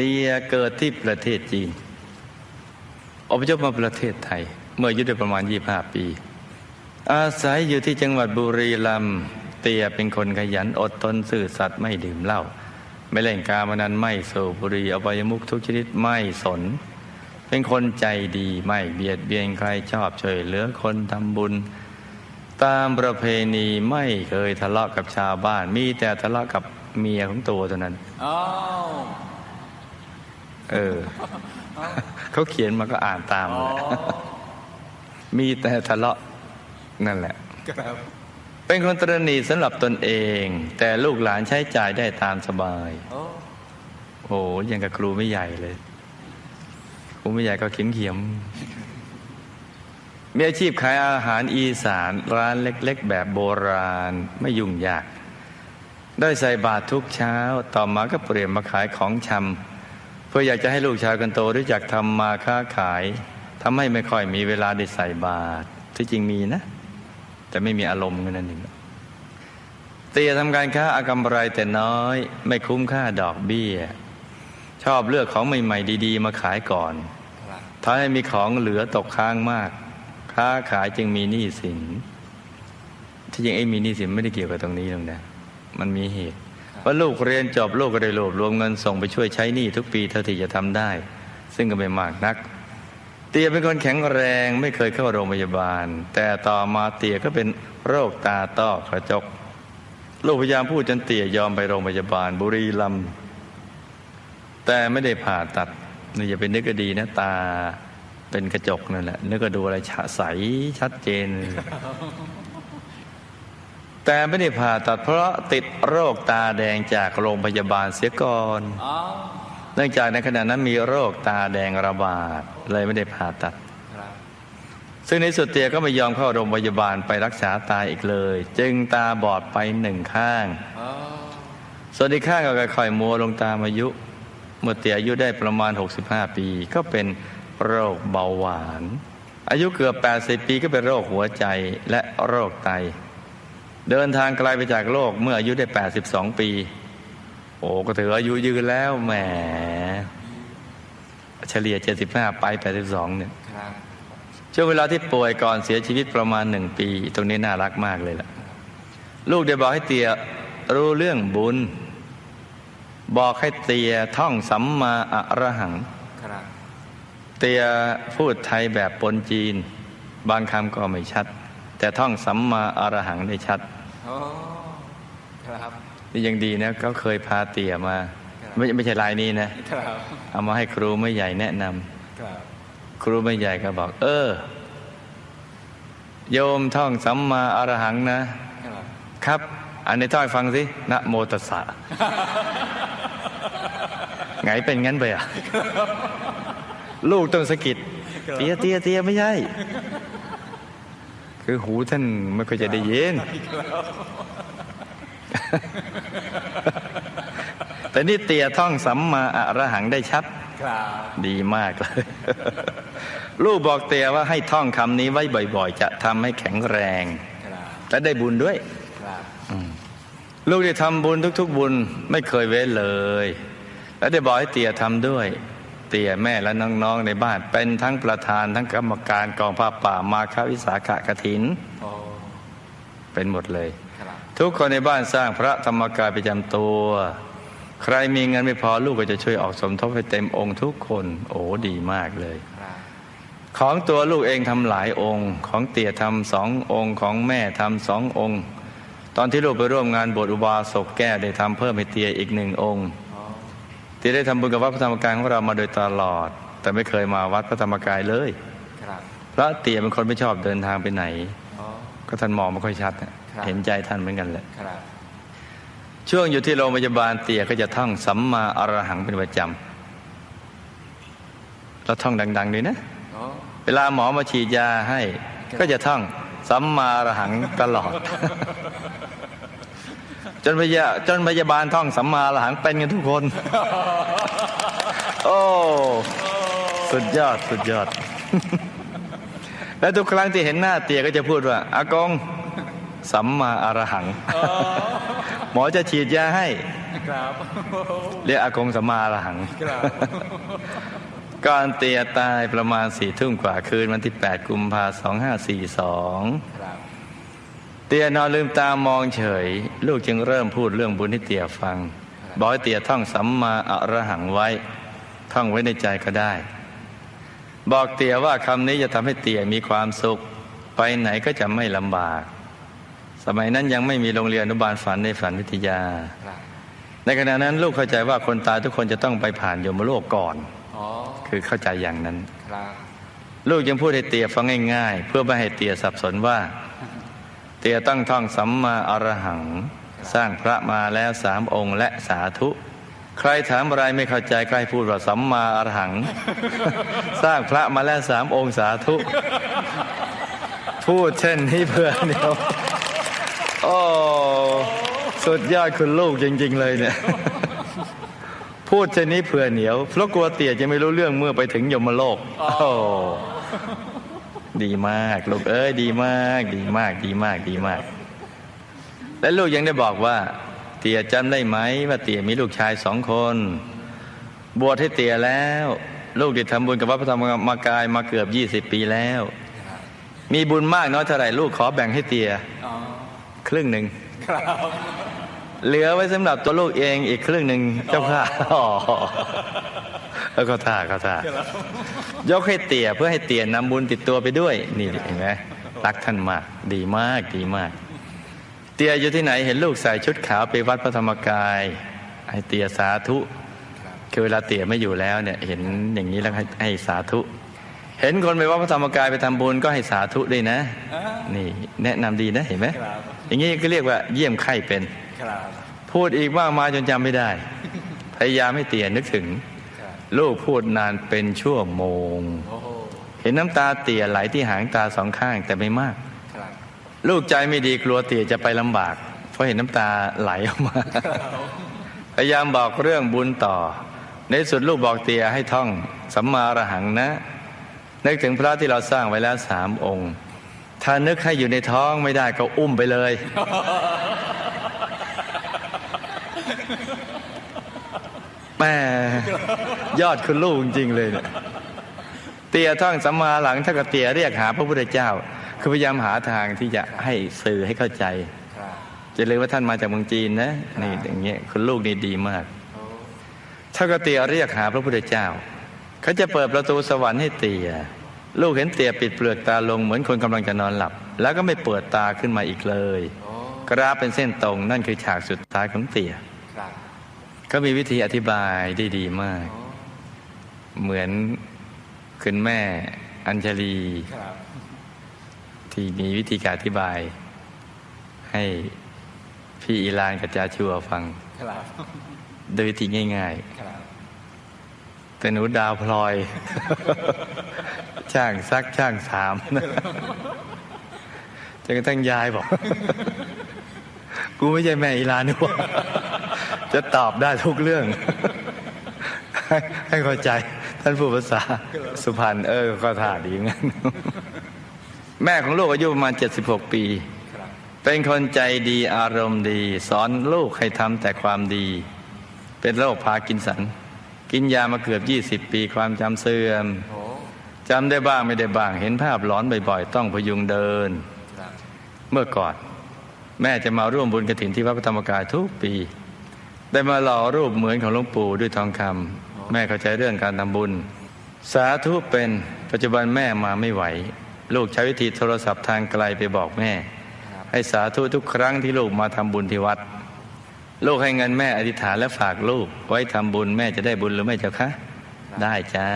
เตียเกิดที่ประเทศจีน อพยพมาประเทศไทย เมื่ออายุได้ประมาณ 25 ปี อาศัยอยู่ที่จังหวัดบุรีรัมย์ เตียเป็นคนขยันอดทนซื่อสัตย์ไม่ดื่มเหล้า ไม่เล่นการพนันไม่สูบบุหรี่อบายมุขทุกชนิดไม่สน เป็นคนใจดีไม่เบียดเบียนใครชอบช่วยเหลือคนทำบุญ ตามประเพณีไม่เคยทะเลาะกับชาวบ้าน มีแต่ทะเลาะกับเมียของตัวเท่านั้นอ้าว เออเขาเขียนมาก็อ่านตามอ๋อแหละมีแต่ทะเลาะนั่นแหละครับเป็นคนตรณีสำหรับตนเอง แต่ลูกหลานใช้จ่ายได้ตามสบาย โอ้โอ้โหยังกับครูไม่ใหญ่เลย ครูไม่ใหญ่ก็เขียมเขียมๆมีอาชีพขายอาหารอีสานร้านเล็ก ๆ แบบโบราณไม่ยุ่งยาก ได้ใส่บาตรทุกเช้า ต่อมาก็เปลี่ยนมาขายของชำเพื่ออยากจะให้ลูกชายคนโตรู้จักทำมาค้าขายทำให้ไม่ค่อยมีเวลาได้ใส่บาตรที่จริงมีนะ แต่ไม่มีอารมณ์กันนั่นเองเตียทำการค้าอากำไรแต่น้อย ไม่คุ้มค่าดอกเบี้ย ชอบเลือกของใหม่ๆดี ๆ มาขายก่อนครับถ้าให้มีของเหลือตกค้างมาก ค้าขายจึงมีหนี้สินที่จริงไอ้มีหนี้สินไม่ได้เกี่ยวกับตรงนี้หรอกนะมันมีเหตุ ว่าลูกเรียนจบลูกก็ได้รวบรวมเงินส่งไปช่วยใช้หนี้ทุกปีเท่าที่จะทำได้ ซึ่งก็ไม่มากนัก เตียเป็นคนแข็งแรงไม่เคยเข้าโรงพยาบาล แต่ต่อมาเตียก็เป็นโรคตาต้อกระจก ลูกพยายามพูดจนเตียยอมไปโรงพยาบาลบุรีรัมย์แต่ไม่ได้ผ่าตัดนี่อย่าเป็นนึกก็ดีนะตาเป็นกระจกนั่นแหละนึกก็ดูอะไรฉะใสชัดเจน แต่ไม่ได้ผ่าตัดเพราะติดโรคตาแดงจากโรงพยาบาลเสียก่อนอ้าวเนื่องจากในขณะนั้นมีโรคตาแดงระบาดเลยไม่ได้ผ่าตัดครับซึ่งในสุดเตียก็ไม่ยอมเข้าโรงพยาบาลไปรักษาตาอีกเลย จึงตาบอดไปหนึ่งข้างอ้าวส่วนอีกข้างก็ค่อยๆมัวลงตามอายุ เมื่อเตียอายุได้ประมาณ 65 ปี ก็เป็นโรคเบาหวาน อายุเกือบ 80 ปีก็เป็นโรคหัวใจและโรคไต เดินทางไกลไปจากโลกเมื่ออายุได้ 82 ปี โอ้ก็ถืออายุยืนแล้วแหม เฉลี่ย 75 ไป 82 เนี่ยครับช่วงเวลาที่ป่วยก่อนเสียชีวิตประมาณหนึ่งปี ตรงนี้น่ารักมากเลยล่ะ ลูกได้บอกให้เตียรู้เรื่องบุญ บอกให้เตียท่องสัมมาอะระหังครับเตียพูดไทยแบบปนจีน บางคำก็ไม่ชัด แต่ท่องสัมมาอะระหังได้ชัดโอ้ครับนี่ยังดีนะเขาเคยพาเตียมาครับไม่ไม่ใช่ลายนี้นะครับเอามาให้ครูไม่ใหญ่แนะนำครับครูไม่ใหญ่ก็บอก เออ โยมท่องสัมมาอรหังนะ ครับครับอันนี้ท่องให้ฟังสินะโมตัสสะไงเป็นงั้นไปอะ ลูกต้องสะกิดเตียเตียเตียไม่ใช่ คือหูท่านไม่ค่อยจะได้ยินแต่นี่เตียท่องสัมมาอรหังได้ชัดครับดีมากเลย ลูกบอกเตียว่าให้ท่องคำนี้ไว้บ่อย ๆ จะทำให้แข็งแรงครับและได้บุญด้วยครับลูกได้ทำบุญทุก ๆ บุญไม่เคยเว้นเลย และได้บอกให้เตียทำด้วยเตียแม่และน้องๆในบ้าน เป็นทั้งประธานทั้งกรรมการกองผ้าป่ามาควิสาขกถินโอ้เป็นหมดเลยครับทุกคนในบ้านสร้างพระธรรมกายประจำตัว ใครมีเงินไม่พอลูกก็จะช่วยออกสมทบให้เต็มองค์ทุกคน โอ้ดีมากเลยครับของตัวลูกเองทำหลายองค์ ของเตี่ยทำสององค์ของแม่ทำสององค์ ตอนที่ลูกไปร่วมงานบวชอุบาสกแก้วได้ทำเพิ่มให้เตียอีกหนึ่งองค์ โอ้เตียได้ทำบุญกับวัดพระธรรมกายของเรามาโดยตลอด แต่ไม่เคยมาวัดพระธรรมกายเลยครับเพราะเตียเป็นคนไม่ชอบเดินทางไปไหนโอ้ก็ท่านมองไม่ค่อยชัดน่ะครับเห็นใจท่านเหมือนกันแหละครับช่วงอยู่ที่โรงพยาบาลเตียก็จะท่องสัมมาอรหังเป็นประจำแล้วท่องดังๆด้วยนะโอ้เวลาหมอมาฉีดยาให้ ก็จะท่องสัมมาอรหังตลอด จนพยาจนพยาบาลท่องสัมมาอรหังเป็นกันทุกคน โอ้สุดยอดสุดยอด และทุกครั้งที่เห็นหน้าเตียก็จะพูดว่า อากงสัมมาอรหัง หมอจะฉีดยาให้ครับเรียกอากงสมมาละหังครับก่อนเตียตายประมาณสี่ทุ่มกว่าคืนวันที่ 8 กุมภาสองห้าสี่สองครับ เตียนอนลืมตามองเฉย ลูกจึงเริ่มพูดเรื่องบุญให้เตียฟัง บอกให้เตียท่องสัมมาอรหังไว้ ท่องไว้ในใจก็ได้ บอกเตียว่าคำนี้จะทำให้เตียมีความสุข ไปไหนก็จะไม่ลำบาก สมัยนั้นยังไม่มีโรงเรียนอนุบาลฝันในฝันวิทยาครับในขณะนั้นลูกเข้าใจว่าคนตายทุกคนจะต้องไปผ่านยมโลกก่อนอ๋อคือเข้าใจอย่างนั้นครับลูกยังพูดให้เตียฟังง่าย ๆ เพื่อไม่ให้เตียสับสนว่า เตียต้องท่องสัมมาอรหัง สร้างพระมาแล้วสามองค์และสาธุ ใครถามอะไรไม่เข้าใจใครพูดว่าสัมมาอรหัง สร้างพระมาแล้วสามองค์สาธุ พูดเช่นนี้เพื่อเดียวโอ้สุดยอดคุณลูกจริง ๆ เลยเนี่ย พูดเช่นนี้เผื่อเหนียว เพราะกลัวเตี่ยจะไม่รู้เรื่องเมื่อไปถึงยมโลก โอ้ ดีมากลูกเอ้ยดีมาก ดีมาก ดีมากดีมาก และลูกยังได้บอกว่า เตี่ยจำได้ไหมว่าเตี่ยมีลูกชายสองคน บวชให้เตี่ยแล้ว ลูกได้ทำบุญกับวัดพระธรรมกายมาเกือบยี่สิบปีแล้ว มีบุญมากน้อยเท่าไหร่ลูกขอแบ่งให้เตี่ยอ๋อครึ่งหนึ่งครับเหลือไว้สำหรับตัวลูกเองอีกครึ่งหนึ่งเจ้าค่ะอ๋อ แล้วก็ท่าก็ท่ายกให้เตี่ยเพื่อให้เตี่ยนำบุญติดตัวไปด้วย นี่เห็นไหมรักท่านมาก ดีมากดีมาก เตี่ยอยู่ที่ไหนเห็นลูกใส่ชุดขาวไปวัดพระธรรมกายให้เตี่ยสาธุคือเวลาเตี่ยไม่อยู่แล้วเนี่ย เห็นอย่างนี้แล้วให้ให้สาธุ เห็นคนไปวัดพระธรรมกายไปทำบุญก็ให้สาธุด้วยนะอ่านี่แนะนำดีนะเห็นไหมครับอย่างนี้ก็เรียกว่าเยี่ยมไข้เป็นครับพูดอีกมากมายจนจำไม่ได้ พยายามให้เตียนึกถึงครับ ลูกพูดนานเป็นชั่วโมง เห็นน้ำตาเตี่ยไหลที่หางตาสองข้างแต่ไม่มาก ลูกใจไม่ดีกลัวเตี่ยจะไปลำบาก เพราะเห็นน้ำตาไหลออกมา พยายามบอกเรื่องบุญต่อ ในสุดลูกบอกเตี่ยให้ท่องสัมมาอรหังนะ นึกถึงพระที่เราสร้างไว้แล้วสามองค์ ถ้านึกให้อยู่ในท้องไม่ได้ก็อุ้มไปเลย แม่ยอดคุณลูกจริงๆเลยเนี่ยเตียท่องสัมมาหลังถ้ากเตียเรียกหาพระพุทธเจ้า คือพยายามหาทางที่จะให้สื่อให้เข้าใจจะเลยว่าท่านมาจากเมืองจีนนะนี่อย่างเงี้ยคุณลูกนี่ดีมากโอ้ถ้ากเตียเรียกหาพระพุทธเจ้า เขาจะเปิดประตูสวรรค์ให้เตียลูกเห็นเตียปิดเปลือกตาลงเหมือนคนกำลังจะนอนหลับ แล้วก็ไม่เปิดตาขึ้นมาอีกเลย กราฟเป็นเส้นตรงนั่นคือฉากสุดท้ายของเตีย ครับก็มีวิธีอธิบายได้ดีมากโอ้เหมือนคุณแม่อัญชลีครับที่มีวิธีการอธิบาย ให้พี่อีลานกับจาชัวฟังครับโดยวิธีง่ายครับๆแต่หนูดาวพลอย ช่างซักช่างสามนะจนกระทั่งยายบอก กูไม่ใช่แม่อีลานนี่หว่า จะตอบได้ทุกเรื่อง ให้เข้าใจ ท่านผู้ภาษาสุพรรณเออก็ถาดีงั้น แม่ของลูกอายุประมาณ 76 ปี เป็นคนใจดีอารมณ์ดี สอนลูกให้ทำแต่ความดี เป็นโรคพากินสัน กินยามาเกือบ 20 ปีความจำเสื่อมจำได้บ้างไม่ได้บ้าง เห็นภาพหลอนบ่อยๆ ต้องพยุงเดิน เมื่อก่อน แม่จะมาร่วมบุญกระถินที่วัดพระธรรมกายทุกปี ได้มาหล่อรูปเหมือนของหลวงปู่ด้วยทองคำแม่เข้าใจเรื่องการทำบุญ สาธุเป็นปัจจุบันแม่มาไม่ไหว ลูกใช้วิธีโทรศัพท์ทางไกลไปบอกแม่ ให้สาธุทุกครั้งที่ลูกมาทำบุญที่วัด ลูกให้เงินแม่อธิษฐานและฝากลูก ไว้ทำบุญแม่จะได้บุญหรือไม่เจ้าคะ ได้จ้า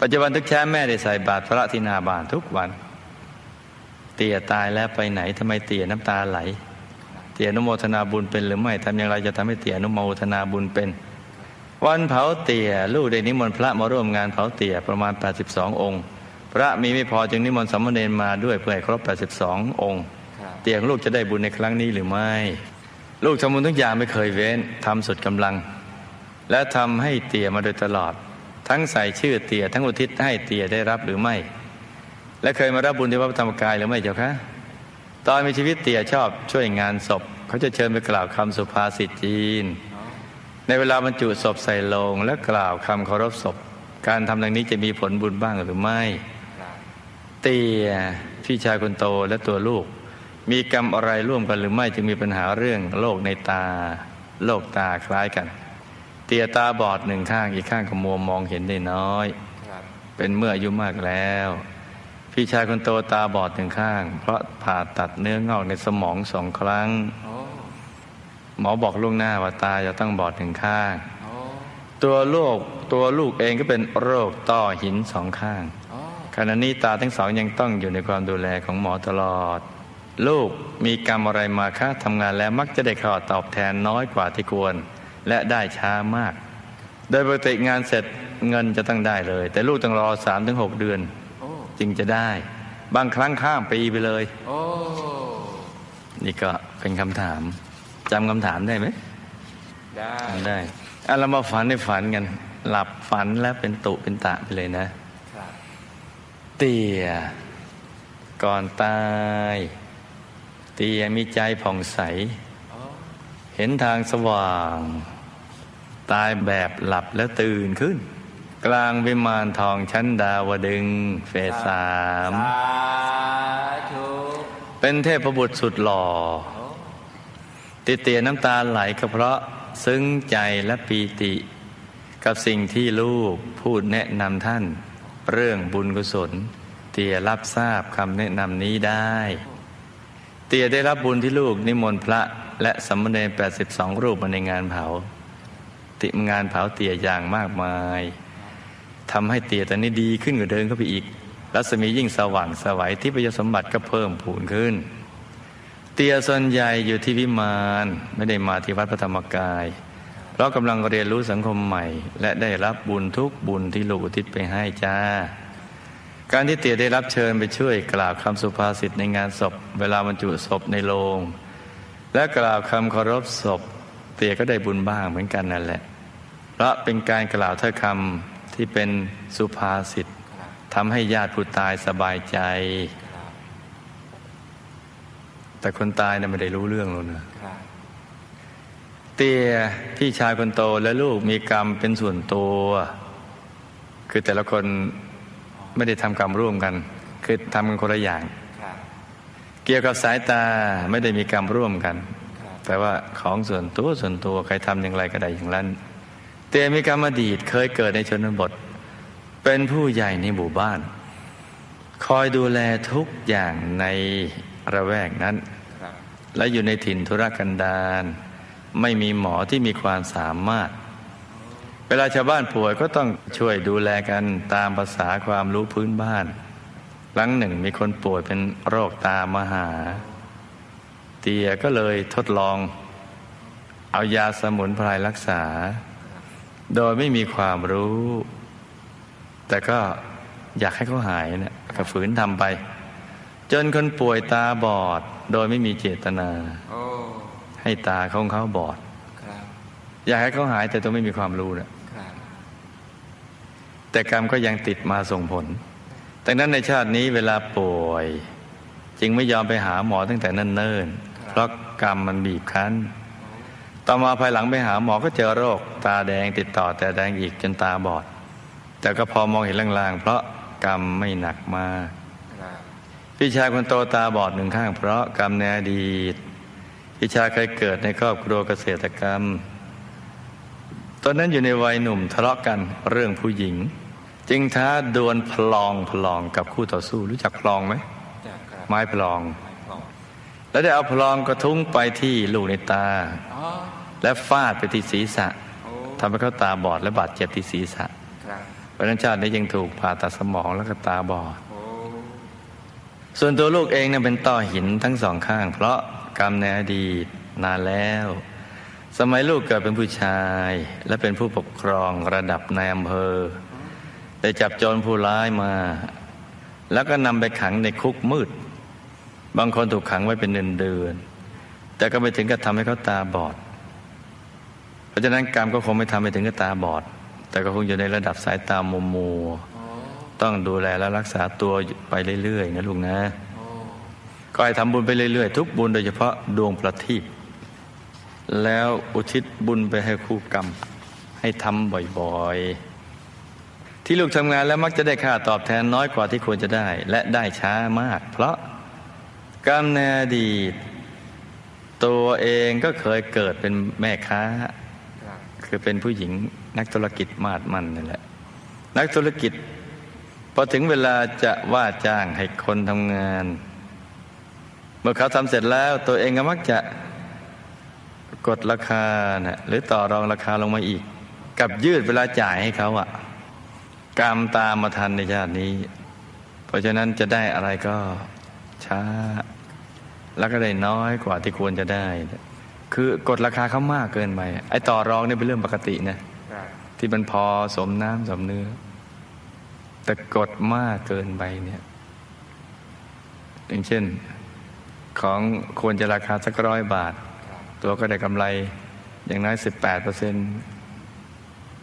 ปัจจุบันทุกเช้าแม่ได้ใส่บาตรพระที่นาบานทุกวัน เตี่ยตายแล้วไปไหนทำไมเตี่ยน้ำตาไหล เตี่ยอนุโมทนาบุญเป็นหรือไม่ทำอย่างไรจะทำให้เตี่ยอนุโมทนาบุญเป็น วันเผาเตี่ยลูกได้นิมนต์พระมาร่วมงานเผาเตี่ยประมาณ 82 องค์ พระมีไม่พอจึงนิมนต์สามเณรมาด้วยเพื่อให้ครบ 82 องค์ครับเตี่ยของลูกจะได้บุญในครั้งนี้หรือไม่ ลูกทำบุญทุกอย่างไม่เคยเว้นทำสุดกำลัง และทำให้เตี่ยมาโดยตลอด ทั้งใส่ชื่อเตี่ยทั้งอุทิศให้เตี่ยได้รับหรือไม่ และเคยมารับบุญที่วัดพระธรรมกายหรือไม่เจ้าคะ ตอนมีชีวิตเตี่ยชอบช่วยงานศพ เขาจะเชิญไปกล่าวคำสุภาษิตจีนอในเวลาบรรจุศพใส่โลงและกล่าวคำเคารพศพ การทำดังนี้จะมีผลบุญบ้างหรือไม่ครับเตียพี่ชายคนโตและตัวลูก มีกรรมอะไรร่วมกันหรือไม่จึงมีปัญหาเรื่องโรคในตาโรคตาคล้ายกัน เตียตาบอดหนึ่งข้างอีกข้างก็มัวมองเห็นได้น้อยครับเป็นเมื่ออายุมากแล้ว พี่ชายคนโตตาบอดหนึ่งข้าง เพราะผ่าตัดเนื้องอกในสมองสองครั้งโอ้หมอบอกล่วงหน้าว่าตาจะต้องบอดหนึ่งข้างโอ้ตัวลูกตัวลูกเองก็เป็นโรคต้อหินสองข้างโอ้ขณะนี้ตาทั้งสองยังต้องอยู่ในความดูแลของหมอตลอด ลูกมีกรรมอะไรมาคะทำงานแล้วมักจะได้ค่าตอบแทนน้อยกว่าที่ควร และได้ช้ามาก โดยปกติงานเสร็จเงินจะต้องได้เลย แต่ลูกต้องรอ3าถึงหเดือนโอ้ จึงจะได้ บางครั้งข้ามปีไปเลย โอ้นี่ก็เป็นคำถามจำคำถามได้ไหมได้จำได้อะเรามาฝันในฝันกัน หลับฝันแล้วเป็นตุเป็นตะไปเลยนะครับเตียก่อนตาย เตียมีใจผ่องใสโอ้เห็นทางสว่าง ตายแบบหลับแล้วตื่นขึ้น กลางวิมานทองชั้นดาวดึงส์เฟสสามสาธุเป็นเทพบุตรสุดหล่อโอ้ติเตียน้ำตาไหลก็เพราะซึ้งใจและปีติ กับสิ่งที่ลูกพูดแนะนำท่าน เรื่องบุญกุศล เตียรับทราบคำแนะนำนี้ได้ เตียได้รับบุญที่ลูกนิมนต์พระและสามเณร82รูปมาในงานเผา ติงานเผาเตียอย่างมากมาย ทำให้เตียตอนนี้ดีขึ้นกว่าเดิมเข้าไปอีก รัศมียิ่งสว่างสวัยที่ประยสมบัติก็เพิ่มพูนขึ้น เตียส่วนใหญ่อยู่ที่วิมานไม่ได้มาที่วัดพระธรรมกาย เพราะกำลังเรียนรู้สังคมใหม่ และได้รับบุญทุกบุญที่ลูกอุทิศไปให้จ้า การที่เตียได้รับเชิญไปช่วยกล่าวคำสุภาษิตในงานศพ เวลาบรรจุศพในโลงและกล่าวคำเคารพศพ เตียก็ได้บุญบ้างเหมือนกันนั่นแหละ เพราะเป็นการกล่าวถ้อยคำ ที่เป็นสุภาษิตทำให้ญาติผู้ตายสบายใจ แต่คนตายน่ะไม่ได้รู้เรื่องหรอกนะเตียพี่ชายคนโตและลูกมีกรรมเป็นส่วนตัว คือแต่ละคนไม่ได้ทำกรรมร่วมกัน คือทำกันคนละอย่าง เกี่ยวกับสายตาไม่ได้มีกรรมร่วมกัน แต่ว่าของส่วนตัวส่วนตัวใครทำอย่างไรก็ได้อย่างนั้น เตียมีกรรมอดีตเคยเกิดในชนบท เป็นผู้ใหญ่ในหมู่บ้าน คอยดูแลทุกอย่างในระแวกนั้น และอยู่ในถิ่นธุรกันดารไม่มีหมอที่มีความสามารถ เวลาชาวบ้านป่วยก็ต้องช่วยดูแลกันตามภาษาความรู้พื้นบ้านครั้งหนึ่งมีคนป่วยเป็นโรคตามหา เตียก็เลยทดลอง เอายาสมุนไพรรักษา โดยไม่มีความรู้ แต่ก็อยากให้เขาหายนะก็ฝืนทำไป จนคนป่วยตาบอด โดยไม่มีเจตนาโอ้ให้ตาของเขาบอดครับอยากให้เขาหายแต่ตัวไม่มีความรู้นะครับแต่กรรมก็ยังติดมาส่งผลดังนั้นในชาตินี้เวลาป่วย จึงไม่ยอมไปหาหมอตั้งแต่เนิ่นๆเพราะกรรมมันบีบคั้น ต่อมาภายหลังไปหาหมอก็เจอโรค ตาแดงติดต่อแต่แดงอีกจนตาบอด แต่ก็พอมองเห็นลางๆ เพราะกรรมไม่หนักมากครับพี่ชายคนโตตาบอดหนึ่งข้าง เพราะกรรมในอดีตพี่ชายเคยเกิดในครอบครัวเกษตรกรรม ตอนนั้นอยู่ในวัยหนุ่มทะเลาะกันเรื่องผู้หญิง จึงท้าดวลพลองพลองกับคู่ต่อสู้รู้จักพลองไหมจากครับไม้พลองไม่พอแล้วได้เอาพลองกระทุ้งไปที่ลูกในตาอ๋อ และฟาดไปที่ศีรษะโอ้ทำให้เขาตาบอดและบาดเจ็บที่ศีรษะครับเพราะฉะนั้นชาตินี้ยังถูกผ่าตัดสมองแล้วก็ตาบอดโอ้ส่วนตัวลูกเองเนี่ยเป็นต้อหินทั้งสองข้าง เพราะกรรมในอดีตนานแล้ว สมัยลูกเกิดเป็นผู้ชาย และเป็นผู้ปกครองระดับนายอำเภอได้จับโจรผู้ร้ายมา แล้วก็นำไปขังในคุกมืด บางคนถูกขังไว้เป็นเดือนๆแต่ก็ไม่ถึงกับทำให้เขาตาบอดเพ ราะฉะนั้นกรรมก็คงไม่ทำให้ถึงกับตาบอด แต่ก็คงอยู่ในระดับสายตามัวมัวๆโอ้ต้องดูแลและรักษาตัวไปเรื่อยๆนะลุงนะก็ให้ทำบุญไปเรื่อยๆ ทุกบุญโดยเฉพาะดวงประทีปแล้วอุทิศบุญไปให้คู่กรรม ให้ทำบ่อยๆ ที่ลูกทำงานแล้วมักจะได้ค่าตอบแทนน้อยกว่าที่ควรจะได้ และได้ช้ามาก เพราะกรรมในอดีตตัวเองก็เคยเกิดเป็นแม่ค้า คือเป็นผู้หญิงนักธุรกิจมาดมันนั่นแหละ นักธุรกิจพอถึงเวลาจะว่าจ้างให้คนทำงาน เมื่อเขาทำเสร็จแล้วตัวเองก็มักจะกดราคานะหรือต่อรองราคาลงมาอีก กับยืดเวลาจ่ายให้เขาอะกรรมตามมาทันในชาตินี้ เพราะฉะนั้นจะได้อะไรก็ช้า แล้วก็ได้น้อยกว่าที่ควรจะได้ คือกดราคาเขามากเกินไปไอ้ต่อรองเนี่ยเป็นเรื่องปกตินะครับที่มันพอสมน้ำสมเนื้อ แต่กดมากเกินไปเนี่ย อย่างเช่น ของควรจะราคาสักร้อยบาทครับตัวก็ได้กำไรอย่างน้อยสิบแปดเปอร์เซ็น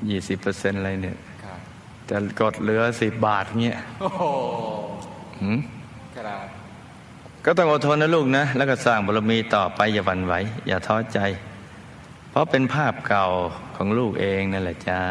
ยี่สิบเปอร์เซ็นอะไรเนี่ยครับแต่กดเหลือสิบบาทเงี้ยโอ้โหหืมครับ ก็ต้องอดทนนะลูกนะ แล้วก็สร้างบารมีต่อไปอย่าหวั่นไหวอย่าท้อใจ เพราะเป็นภาพเก่าของลูกเองนั่นแหละจ้า